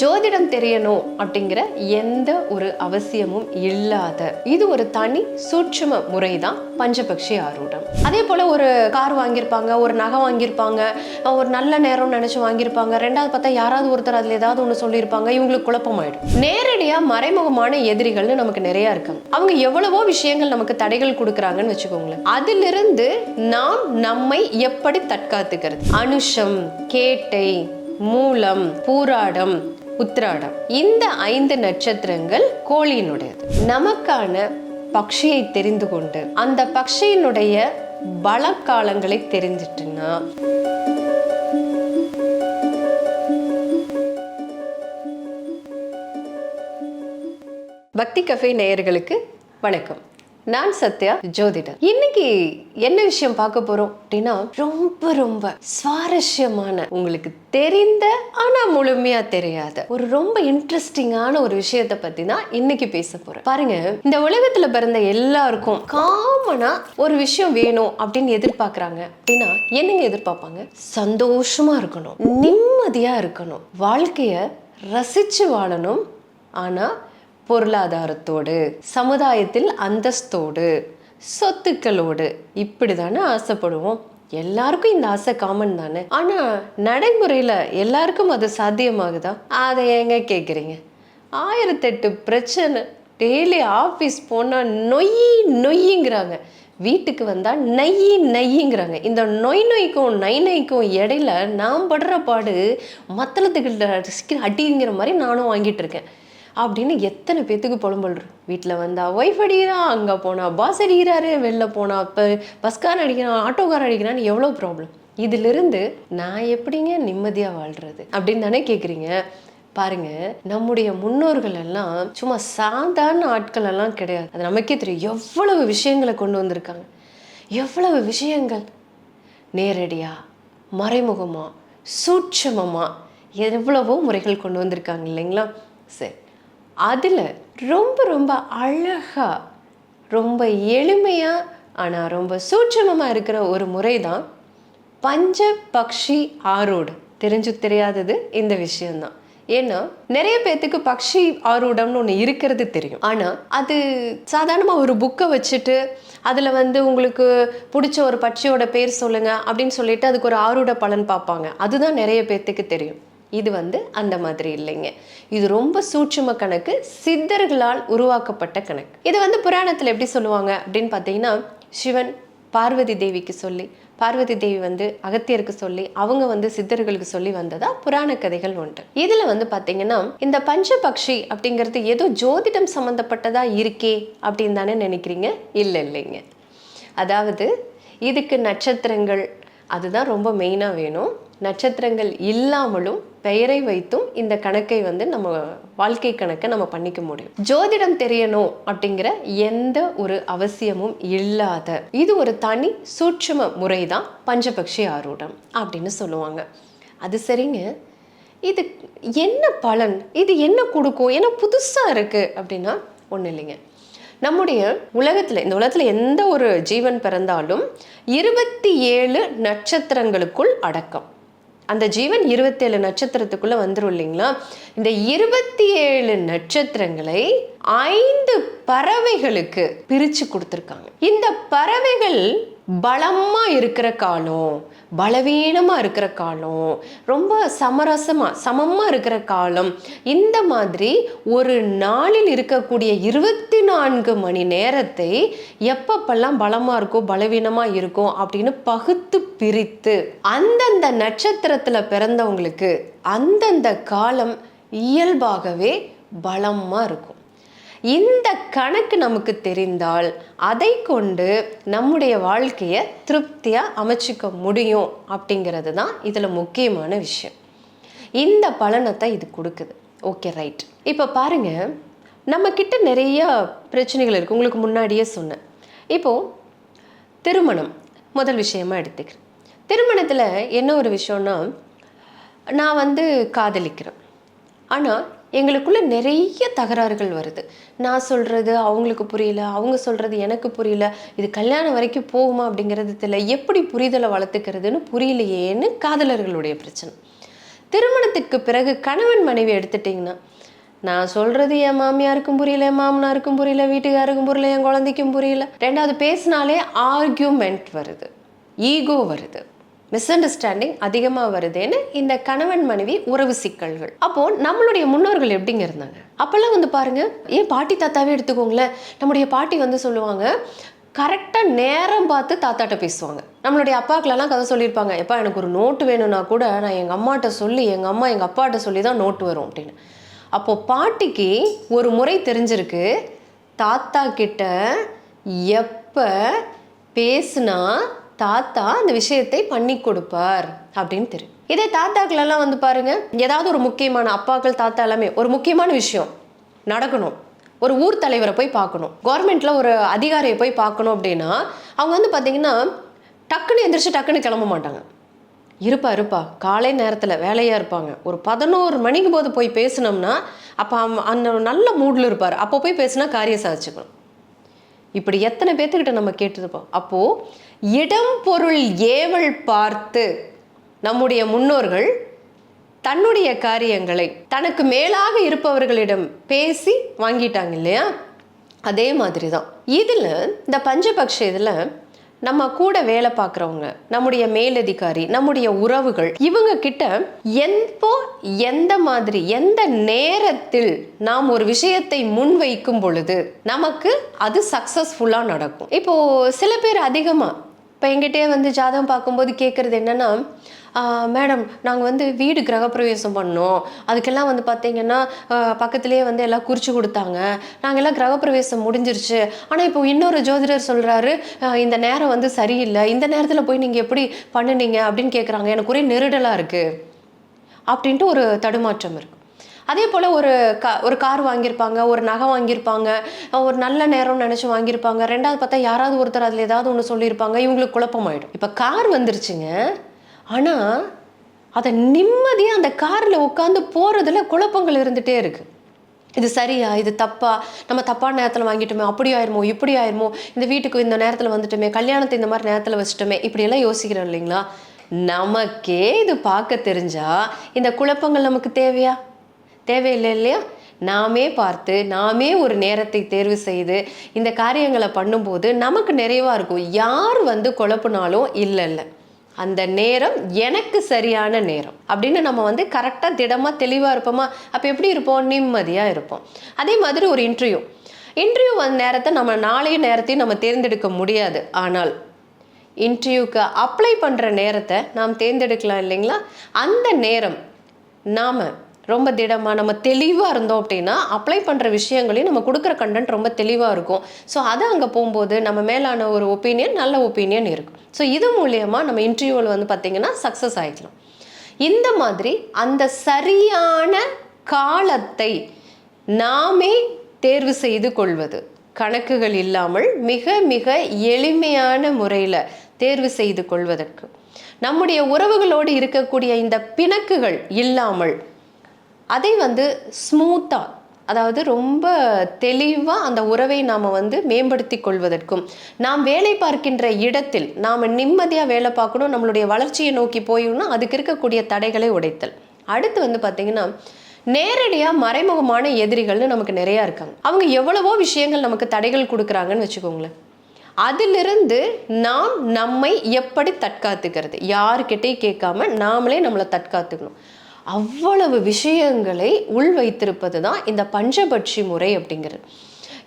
ஜோதிடம் தெரியணும் அப்படிங்கிற எந்த ஒரு அவசியமும் இல்லாத இது ஒரு தனி சூட்சும முறை தான் பஞ்சபக்ஷி ஆரூடம். அதே போல ஒரு கார் வாங்கியிருப்பாங்க ஒரு நகை வாங்கியிருப்பாங்க ஒரு நல்ல நேரம் நினைச்சு வாங்கியிருப்பாங்க ரெண்டாவது பார்த்தா யாராவது ஒருத்தர் அதுல ஏதாவது ஒன்று சொல்லியிருப்பாங்க இவங்களுக்கு குழப்பமாயிடும். நேரடியா மறைமுகமான எதிரிகள்னு நமக்கு நிறைய இருக்காங்க அவங்க எவ்வளவோ விஷயங்கள் நமக்கு தடைகள் கொடுக்குறாங்கன்னு வச்சுக்கோங்களேன். அதிலிருந்து நாம் நம்மை எப்படி தற்காத்துக்கிறது? அனுஷம் கேட்டை மூலம் பூராடம் உத்ராடம் இந்த ஐந்து நட்சத்திரங்கள் கோழியினுடையது நமக்கான பக்ஷியை தெரிந்து கொண்டு அந்த பக்ஷியினுடைய பலக்காலங்களை தெரிஞ்சிட்டுன்னா பக்தி கஃபே நேயர்களுக்கு வணக்கம். நான் சத்யா ஜோதிடர். இன்னைக்கு என்ன விஷயம் பார்க்க போறோம் அப்படின்னா ரொம்ப ரொம்ப சுவாரஸ்யமான உங்களுக்கு தெரிந்த ஆனா முழுமையா தெரியாத ஒரு ரொம்ப இன்ட்ரெஸ்டிங்கான ஒரு விஷயத்தை பத்தி தான் இன்னைக்கு பேச போறேன் பாருங்க இந்த உலகத்துல பிறந்த எல்லாருக்கும் காமனா ஒரு விஷயம் வேணும் அப்படின்னு எதிர்பார்க்கறாங்க அப்படின்னா என்னங்க எதிர்பார்ப்பாங்க? சந்தோஷமா இருக்கணும் நிம்மதியா இருக்கணும் வாழ்க்கைய ரசிச்சு வாழணும். ஆனா பொருளாதாரத்தோடு சமுதாயத்தில் அந்தஸ்தோடு சொத்துக்களோடு இப்படி தானே ஆசைப்படுவோம். எல்லாருக்கும் இந்த ஆசை காமன் தானே. ஆனா நடைமுறையில எல்லாருக்கும் அது சாத்தியமாகுதா? அதை ஏங்க கேட்குறீங்க ஆயிரத்தெட்டு பிரச்சனை டெய்லி ஆஃபீஸ் போனால் நொய் நொய்யுங்கிறாங்க. வீட்டுக்கு வந்தால் நெய் நெய்யுங்கிறாங்க. இந்த நொய் நொய்க்கும் நை நொய்க்கும் இடையில நான் படுற பாடு மத்தளத்துக்கிட்ட அடிங்கிற மாதிரி நானும் வாங்கிட்டு இருக்கேன். அப்படின்னு எத்தனை பேத்துக்கு புலம்பல் வீட்டில் வந்தால் ஒய்ஃப் அடிக்கிறான் அங்கே போனால் பாஸ் அடிக்கிறாரு வெளில போனால் இப்போ பஸ்காரன் அடிக்கிறான் ஆட்டோக்காரன் அடிக்கிறான்னு எவ்வளோ ப்ராப்ளம் இதிலிருந்து நான் எப்படிங்க நிம்மதியாக வாழ்கிறது அப்படின்னு தானே கேட்குறீங்க பாருங்க நம்முடைய முன்னோர்கள் எல்லாம் சும்மா சாதாரண ஆட்கள் எல்லாம் கிடையாது. அது நமக்கே தெரியும். எவ்வளவு விஷயங்களை கொண்டு வந்திருக்காங்க. எவ்வளவு விஷயங்கள்? நேரடியாக மறைமுகமாக சூட்சமமாக எவ்வளவோ முறைகள் கொண்டு வந்திருக்காங்க இல்லைங்களா? சரி. அதில் ரொம்ப ரொம்ப அழகாக ரொம்ப எளிமையாக ஆனால் ரொம்ப சூட்சமமாக இருக்கிற ஒரு முறை தான் பஞ்ச பக்ஷி ஆரோடு. தெரிஞ்சு தெரியாதது இந்த விஷயந்தான் ஏன்னா நிறைய பேர்த்துக்கு பக்ஷி ஆரூடம்னு ஒன்று இருக்கிறது தெரியும். ஆனால் அது சாதாரணமாக ஒரு புக்கை வச்சுட்டு அதில் வந்து உங்களுக்கு பிடிச்ச ஒரு பட்சியோட பேர் சொல்லுங்கள் அப்படின்னு சொல்லிட்டு அதுக்கு ஒரு ஆரூட பலன் பார்ப்பாங்க. அதுதான் நிறைய பேர்த்துக்கு தெரியும். இது வந்து அந்த மாதிரி இல்லைங்க. இது ரொம்ப சூட்சும கணக்கு சித்தர்களால் உருவாக்கப்பட்ட கணக்கு. இது வந்து புராணத்தில் எப்படி சொல்லுவாங்க அப்படின்னு பார்த்தீங்கன்னா சிவன் பார்வதி தேவிக்கு சொல்லி பார்வதி தேவி வந்து அகத்தியருக்கு சொல்லி அவங்க வந்து சித்தர்களுக்கு சொல்லி வந்ததா புராண கதைகள் உண்டு இதுல வந்து பாத்தீங்கன்னா இந்த பஞ்சபக்ஷி அப்படிங்கிறது ஏதோ ஜோதிடம் சம்பந்தப்பட்டதா இருக்கே அப்படின்னு தானே நினைக்கிறீங்க? இல்லை இல்லைங்க. அதாவது இதுக்கு நட்சத்திரங்கள் அதுதான் ரொம்ப மெயினாக வேணும். நட்சத்திரங்கள் இல்லாமலும் பெயரை வைத்தும் இந்த கணக்கை வந்து நம்ம வாழ்க்கை கணக்கை நம்ம பண்ணிக்க முடியும். ஜோதிடம் தெரியணும் அப்படிங்கிற எந்த ஒரு அவசியமும் இல்லாத இது ஒரு தனி சூட்சும முறை தான் பஞ்சபக்ஷி ஆரூடம் அப்படின்னு சொல்லுவாங்க. அது சரிங்க? இது என்ன பலன்? இது என்ன கொடுக்கும்? ஏன்னா புதுசாக இருக்குது அப்படின்னா ஒன்றும் இல்லைங்க. நம்முடைய உலகத்தில் இந்த உலகத்தில் எந்த ஒரு ஜீவன் பிறந்தாலும் இருபத்தி ஏழு நட்சத்திரங்களுக்குள் அடக்கம். அந்த ஜீவன் இருபத்தேழு நட்சத்திரத்துக்குள்ள வந்துடும் இல்லைங்களா? இந்த இருபத்தி ஏழு நட்சத்திரங்களை ஐந்து பறவைகளுக்கு பிரிச்சு கொடுத்துருக்காங்க. இந்த பறவைகள் பலமா இருக்கிற காலம் பலவீனமாக இருக்கிற காலம் ரொம்ப சமரசமாக சமமாக இருக்கிற காலம் இந்த மாதிரி ஒரு நாளில் இருக்கக்கூடிய இருபத்தி நான்கு மணி நேரத்தை எப்பப்பெல்லாம் பலமாக இருக்கும் பலவீனமாக இருக்கும் அப்படின்னு பகுத்து பிரித்து அந்தந்த நட்சத்திரத்தில் பிறந்தவங்களுக்கு அந்தந்த காலம் இயல்பாகவே பலமாக இருக்கும். இந்த கணக்கு நமக்கு தெரிந்தால் அதை கொண்டு நம்முடைய வாழ்க்கையை திருப்தியாக அமைச்சிக்க முடியும் அப்படிங்கிறது தான் இதில் முக்கியமான விஷயம். இந்த பலனை தான் இது கொடுக்குது. ஓகே ரைட் இப்போ பாருங்கள் நம்மக்கிட்ட நிறைய பிரச்சனைகள் இருக்குது உங்களுக்கு முன்னாடியே சொன்னேன். இப்போது திருமணம். முதல் விஷயமாக எடுத்துக்கிறேன். திருமணத்தில் என்ன ஒரு விஷயம்னா நான் வந்து காதலிக்கிறேன். ஆனால் எங்களுக்குள்ளே நிறைய தகராறுகள் வருது. நான் சொல்கிறது அவங்களுக்கு புரியல அவங்க சொல்கிறது எனக்கு புரியல இது கல்யாணம் வரைக்கும் போகுமா அப்படிங்கிறது தெரியல. எப்படி புரிதலை வளர்த்துக்கிறதுன்னு புரியலையேன்னு காதலர்களுடைய பிரச்சனை. திருமணத்துக்கு பிறகு கணவன் மனைவி எடுத்துட்டிங்கன்னா நான் சொல்கிறது என் மாமியாருக்கும் புரியல என் மாமனாருக்கும் புரியல வீட்டுக்காருக்கும் புரியல என் குழந்தைக்கும் புரியல. ரெண்டாவது பேசினாலே ஆர்கியூமெண்ட் வருது. ஈகோ வருது. மிஸ் அண்டர்ஸ்டாண்டிங் அதிகமாக வருதுன்னு இந்த கணவன் மனைவி உறவு சிக்கல்கள். அப்போ நம்மளுடைய முன்னோர்கள் எப்படிங்க இருந்தாங்க? அப்போல்லாம் வந்து பாருங்க ஏன் பாட்டி தாத்தாவே எடுத்துக்கோங்களேன். நம்முடைய பாட்டி வந்து சொல்லுவாங்க கரெக்டாக நேரம் பார்த்து தாத்தாட்ட பேசுவாங்க. நம்மளுடைய அப்பாக்களெல்லாம் கதை சொல்லியிருப்பாங்க எப்பா எனக்கு ஒரு நோட்டு வேணும்னா கூட நான் எங்கள் அம்மாட்ட சொல்லி எங்கள் அம்மா எங்கள் அப்பாட்ட சொல்லி தான் நோட்டு வரும் அப்படின்னு. அப்போது பாட்டிக்கு ஒரு முறை தெரிஞ்சிருக்கு தாத்தா கிட்ட எப்போ பேசுனா தாத்தா அந்த விஷயத்தை பண்ணி கொடுப்பார் அப்படின்னு தெரியும் இதே தாத்தாக்களெல்லாம் வந்து பாருங்க ஏதாவது ஒரு முக்கியமான அப்பாக்கள் தாத்தா எல்லாமே ஒரு முக்கியமான விஷயம் நடக்கணும். ஒரு ஊர் தலைவரை போய் பார்க்கணும். கவர்மெண்ட்ல ஒரு அதிகாரியை போய் பார்க்கணும் அப்படின்னா அவங்க வந்து பார்த்தீங்கன்னா டக்குன்னு எந்திரிச்சு டக்குன்னு கிளம்ப மாட்டாங்க. இருப்பா இருப்பா. காலை நேரத்தில் வேலையாக இருப்பாங்க. ஒரு பதினோரு மணிக்கு போது போய் பேசினோம்னா அப்போ அந்த நல்ல மூடில் இருப்பார். அப்போ போய் பேசினா காரியம் சாதிச்சுக்கணும். இப்படி எத்தனை பேர்த்துக்கிட்ட நம்ம கேட்டிருப்போம்? அப்போது இடம் பொருள் ஏவல் பார்த்து நம்முடைய முன்னோர்கள் தன்னுடைய காரியங்களை தனக்கு மேலாக இருப்பவர்களிடம் பேசி வாங்கிட்டாங்க இல்லையா? அதே மாதிரி தான் இதில் இந்த பஞ்சபக்ஷ இதில் நம்ம கூட வேலை பார்க்குறவங்க நம்முடைய மேலதிகாரி நம்முடைய உறவுகள் இவங்க கிட்ட எப்போ எந்த மாதிரி எந்த நேரத்தில் நாம் ஒரு விஷயத்தை முன்வைக்கும் பொழுது நமக்கு அது சக்ஸஸ்ஃபுல்லாக நடக்கும். இப்போ சில பேர் அதிகமாக இப்போ எங்கிட்டே வந்து ஜாதகம் பார்க்கும்போது கேட்குறது என்னென்னா மேடம் நாங்கள் வந்து வீடு கிரகப்பிரவேசம் பண்ணோம். அதுக்கெல்லாம் வந்து பார்த்தீங்கன்னா பக்கத்துலேயே வந்து எல்லாம் குறித்து கொடுத்தாங்க. நாங்கள் எல்லாம் கிரகப்பிரவேசம் முடிஞ்சிருச்சு. ஆனால் இப்போ இன்னொரு ஜோதிடர் சொல்கிறாரு இந்த நேரம் வந்து சரியில்லை. இந்த நேரத்தில் போய் நீங்கள் எப்படி பண்ணுனீங்க? அப்படின்னு கேட்குறாங்க எனக்கு ஒரே நெருடலாக இருக்குது அப்படின்ட்டு ஒரு தடுமாற்றம் இருக்குது அதே போல் ஒரு கா ஒரு கார் வாங்கியிருப்பாங்க ஒரு நகை வாங்கியிருப்பாங்க ஒரு நல்ல நேரம்னு நினச்சி வாங்கியிருப்பாங்க. ரெண்டாவது பார்த்தா யாராவது ஒருத்தர் அதில் ஏதாவது ஒன்று சொல்லியிருப்பாங்க இவங்களுக்கு குழப்பமாயிடும். இப்போ கார் வந்துருச்சுங்க. ஆனால் அதை நிம்மதியாக அந்த காரில் உட்காந்து போகிறதுல குழப்பங்கள் இருந்துகிட்டே இருக்குது இது சரியா? இது தப்பா? நம்ம தப்பான நேரத்தில் வாங்கிட்டோமே அப்படி ஆயிருமோ? இப்படி ஆயிருமோ? இந்த வீட்டுக்கு இந்த நேரத்தில் வந்துட்டோமே கல்யாணத்தை இந்த மாதிரி நேரத்தில் வச்சுட்டோமே இப்படியெல்லாம் யோசிக்கிறோம் இல்லைங்களா? நமக்கே இது பார்க்க தெரிஞ்சா இந்த குழப்பங்கள் நமக்கு தேவையா? தேவையில்லை இல்லையா? நாமே பார்த்து நாமே ஒரு நேரத்தை தேர்வு செய்து இந்த காரியங்களை பண்ணும்போது நமக்கு நிறைவாக இருக்கும். யார் வந்து குழப்பினாலும் இல்லை இல்லை. அந்த நேரம் எனக்கு சரியான நேரம் அப்படின்னு நம்ம வந்து கரெக்டாக திடமாக தெளிவாக இருப்போமா? அப்போ எப்படி இருப்போம்? நிம்மதியாக இருப்போம். அதே மாதிரி ஒரு இன்டர்வியூ இன்டர்வியூ வந்த நேரத்தை நம்ம நாளைய நேரத்தையும் நம்ம தேர்ந்தெடுக்க முடியாது. ஆனால் இன்டர்வியூக்கு அப்ளை பண்ணுற நேரத்தை நாம் தேர்ந்தெடுக்கலாம் இல்லைங்களா? அந்த நேரம் நாம் ரொம்ப திடமாக நம்ம தெளிவாக இருந்தோம் அப்படின்னா அப்ளை பண்ணுற விஷயங்களையும் நம்ம கொடுக்குற கண்டென்ட் ரொம்ப தெளிவாக இருக்கும். ஸோ அதை அங்கே போகும்போது நம்ம மேலான ஒரு ஒப்பீனியன் நல்ல ஒப்பீனியன் இருக்கும் ஸோ இது மூலயமா நம்ம இன்டர்வியூவில் வந்து பார்த்திங்கன்னா சக்ஸஸ் ஆகிக்கலாம் இந்த மாதிரி அந்த சரியான காலத்தை நாமே தேர்வு செய்து கொள்வது கணக்குகள் இல்லாமல் மிக மிக எளிமையான முறையில் தேர்வு செய்து கொள்வதற்கு. நம்முடைய உறவுகளோடு இருக்கக்கூடிய இந்த பிணக்குகள் இல்லாமல் அதை வந்து ஸ்மூத்தாக அதாவது ரொம்ப தெளிவாக அந்த உறவை நாம் வந்து மேம்படுத்தி கொள்வதற்கும் நாம் வேலை பார்க்கின்ற இடத்தில் நாம் நிம்மதியாக வேலை பார்க்கணும் நம்மளுடைய வளர்ச்சியை நோக்கி போயணும்னா அதுக்கு இருக்கக்கூடிய தடைகளை உடைத்தல். அடுத்து வந்து பார்த்திங்கன்னா நேரடியாக மறைமுகமான எதிரிகள்னு நமக்கு நிறையா இருக்காங்க. அவங்க எவ்வளவோ விஷயங்கள் நமக்கு தடைகள் கொடுக்குறாங்கன்னு வச்சுக்கோங்களேன். அதிலிருந்து நாம் நம்மை எப்படி தற்காத்துக்கிறது? யாருக்கிட்டையும் கேட்காம நாமளே நம்மளை தற்காத்துக்கணும். அவ்வளவு விஷயங்களை உள் வைத்திருப்பது தான் இந்த பஞ்சபட்சி முறை அப்படிங்கிறது.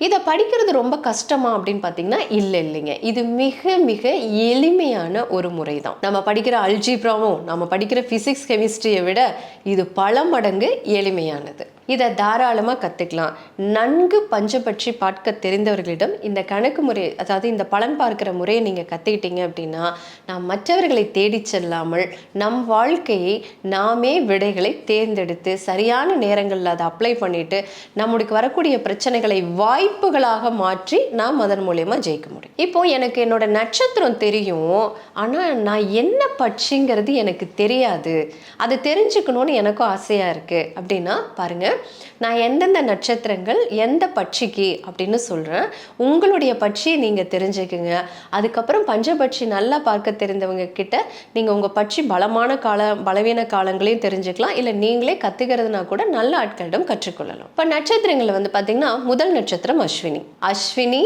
இதை படிக்கிறது ரொம்ப கஷ்டமா அப்படின்னு பார்த்தீங்கன்னா இல்லை இல்லைங்க. இது மிக மிக எளிமையான ஒரு முறை தான் நம்ம படிக்கிற அல்ஜிப்ராவும் நம்ம படிக்கிற ஃபிசிக்ஸ் கெமிஸ்ட்ரியை விட இது பல மடங்கு எளிமையானது. இதை தாராளமாக கற்றுக்கலாம் நன்கு பஞ்சபட்சி பார்க்க தெரிந்தவர்களிடம் இந்த கணக்கு முறை அதாவது இந்த பலன் பார்க்கிற முறையை நீங்கள் கற்றுக்கிட்டீங்க அப்படின்னா நாம் மற்றவர்களை தேடி செல்லாமல் நம் வாழ்க்கையை நாமே விடைகளை தேர்ந்தெடுத்து சரியான நேரங்களில் அதை அப்ளை பண்ணிட்டு நம்மளுக்கு வரக்கூடிய பிரச்சனைகளை வாய்ப்புகளாக மாற்றி நாம் அதன் மூலயமா ஜெயிக்க முடியும். இப்போ எனக்கு என்னோட நட்சத்திரம் தெரியும். ஆனால் நான் என்ன பட்சிங்கிறது எனக்கு தெரியாது. அதை தெரிஞ்சுக்கணும்னு எனக்கும் ஆசையாக இருக்குது அப்படின்னா பாருங்கள் நான் எந்தெந்த நட்சத்திரங்கள் எந்த பட்சிக்கு அப்படின்னு சொல்கிறேன் உங்களுடைய பட்சியை நீங்கள் தெரிஞ்சுக்குங்க. அதுக்கப்புறம் பஞ்சபட்சி நல்லா பார்க்க தெரிந்தவங்க கிட்ட நீங்கள் உங்கள் பட்சி பலமான கால பலவீன காலங்களையும் தெரிஞ்சுக்கலாம். இல்லை நீங்களே கற்றுக்கிறதுனா கூட நல்ல ஆட்களிடம் கற்றுக்கொள்ளலாம். இப்போ நட்சத்திரங்களை வந்து பார்த்திங்கன்னா முதல் நட்சத்திரம் அஸ்வினி. அஸ்வினி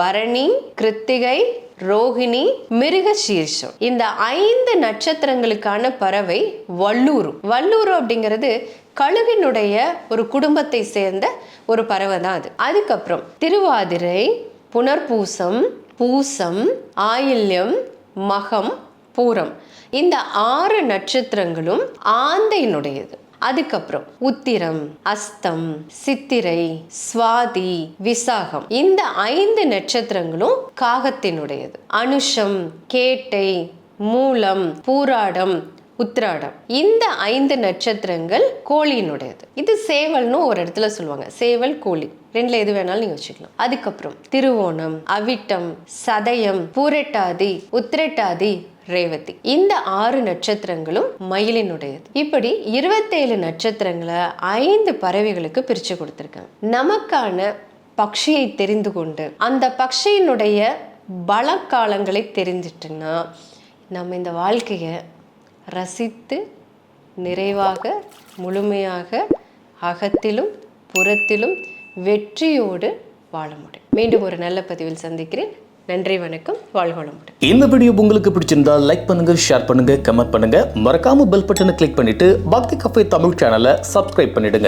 பரணி கிருத்திகை ரோகிணி மிருக சீர்ஷம் இந்த ஐந்து நட்சத்திரங்களுக்கான பறவை வல்லூரு வல்லூரு அப்படிங்கிறது கழுகினுடைய ஒரு குடும்பத்தை சேர்ந்த ஒரு பறவை தான் அது. அதுக்கப்புறம் திருவாதிரை புனர்பூசம் பூசம் ஆயில்யம் மகம் பூரம். இந்த ஆறு நட்சத்திரங்களும் ஆந்தையினுடையது. அதுக்கப்புறம் உத்திரம் அஸ்தம் சித்திரை சுவாதி விசாகம். இந்த ஐந்து நட்சத்திரங்களும் காகத்தினுடையது. அனுஷம் கேட்டை மூலம் பூராடம் உத்ராடம் இந்த ஐந்து நட்சத்திரங்கள் கோழியினுடையது. இது சேவல்னு ஒரு இடத்துல சொல்லுவாங்க. சேவல் கோழி. ரெண்டுல எது வேணாலும் நீங்க வச்சுக்கலாம். அதுக்கப்புறம் திருவோணம் அவிட்டம் சதயம் பூரட்டாதி உத்திரட்டாதி ரேவதி. இந்த ஆறு நட்சத்திரங்களும் மயிலினுடையது. இப்படி இருபத்தேழு நட்சத்திரங்களை ஐந்து பறவைகளுக்கு பிரிச்சு கொடுத்துருக்காங்க. நமக்கான பக்ஷியை தெரிந்து கொண்டு அந்த பக்ஷியினுடைய பலக்காலங்களை தெரிஞ்சிட்டுன்னா நம்ம இந்த வாழ்க்கையை ரசித்து நிறைவாக முழுமையாக அகத்திலும் புறத்திலும் வெற்றியோடு வாழ முடியும். மீண்டும் ஒரு நல்ல பதிவில் சந்திக்கிறேன். நன்றி வணக்கம். வாழ்க இந்த வீடியோ உங்களுக்கு பிடிச்சிருந்தா லைக் பண்ணுங்க ஷேர் பண்ணுங்க கமெண்ட் பண்ணுங்க. மறக்காம பெல் பட்டனை கிளிக் பண்ணிட்டு பக்தி கஃபே தமிழ் சேனலை சப்ஸ்கிரைப் பண்ணிடுங்க.